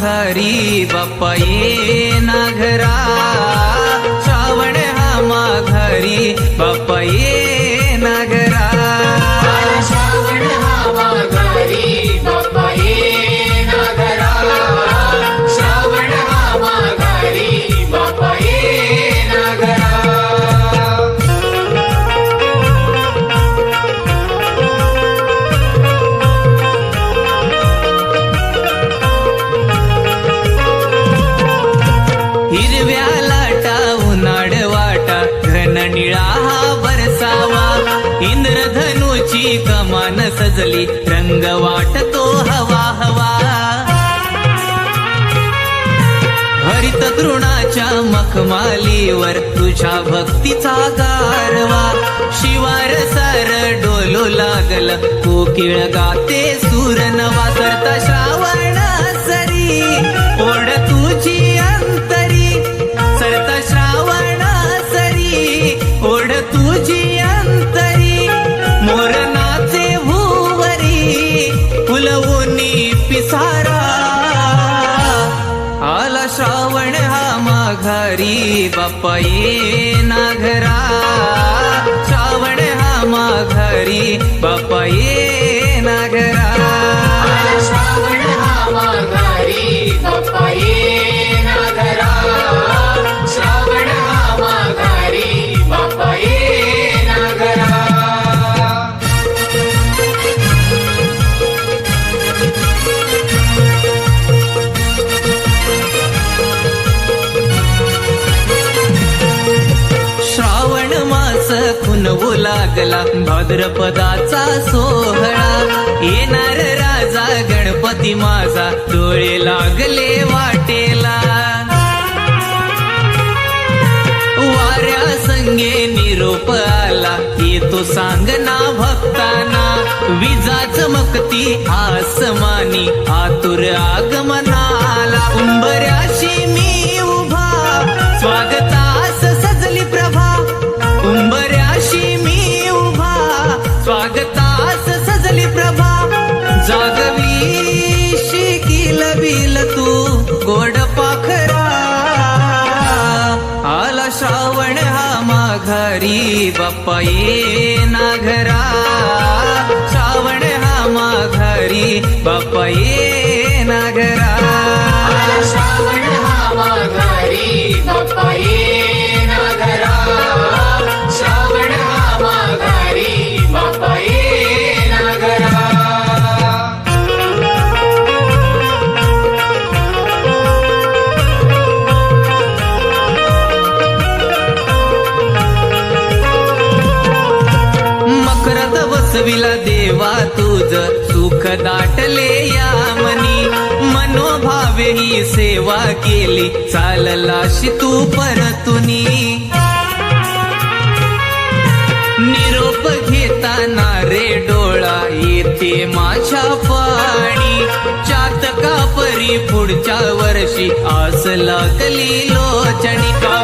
घरी बाप्पा ये ना घरा कमान सजली रंग वाटतो हवा हवा. हरित तृणाच्या मखमालीवर तुझ्या भक्तीचा गारवा. शिवार सार डोलो लागल कोकिळ गाते सूर नवा सरता माघारी बाप्पा ये ना घरा श्रावण हा माघारी बाप्पा मास लागला भाद्रपदाचा सोहळा. येणार राजा गणपती माझा. डोळे लागले वाटेला. वाऱ्या संगे निरोप आला. येतो सांगना भक्ताना. विजा चमकती आसमानी. आतुर आगमनाला. उंबऱ्याशी मी बाप्पा ये ना घरा श्रावण हा माघारी. बाप्पा ये मकरद देवा तुझ सुख दाटले या मनी मनोभावे ही सेवा केली चाललाशी तू परतुनी. निरोप घेताना रे डोळा येते माझ्या पाणी. चातका परी पुढच्या वर्षी आस लागली लोचणी.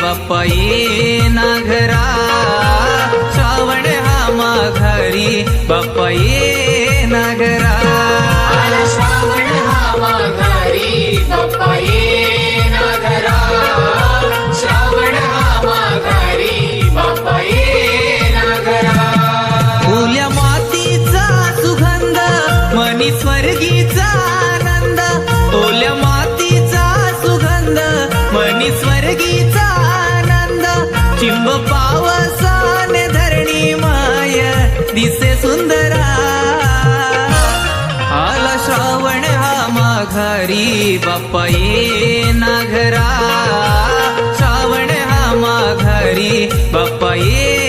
बाप्पा ये ना घरा श्रावण हा माघारी बाप्पा ये ना घरा श्रावण हा माघारी बाप्पा ये ना घरा श्रावण हा माघारी बाप्पा ये ना घरा फुल्या मातीचा सुगंध मनी स्वर्गीचा आनंद ओल्या शुभ पावसाने धरणी माय दिसे सुंदरा. आला श्रावण हा माघारी बाप्पा ये नाघरा श्रावण हा माघारी बाप्पा ये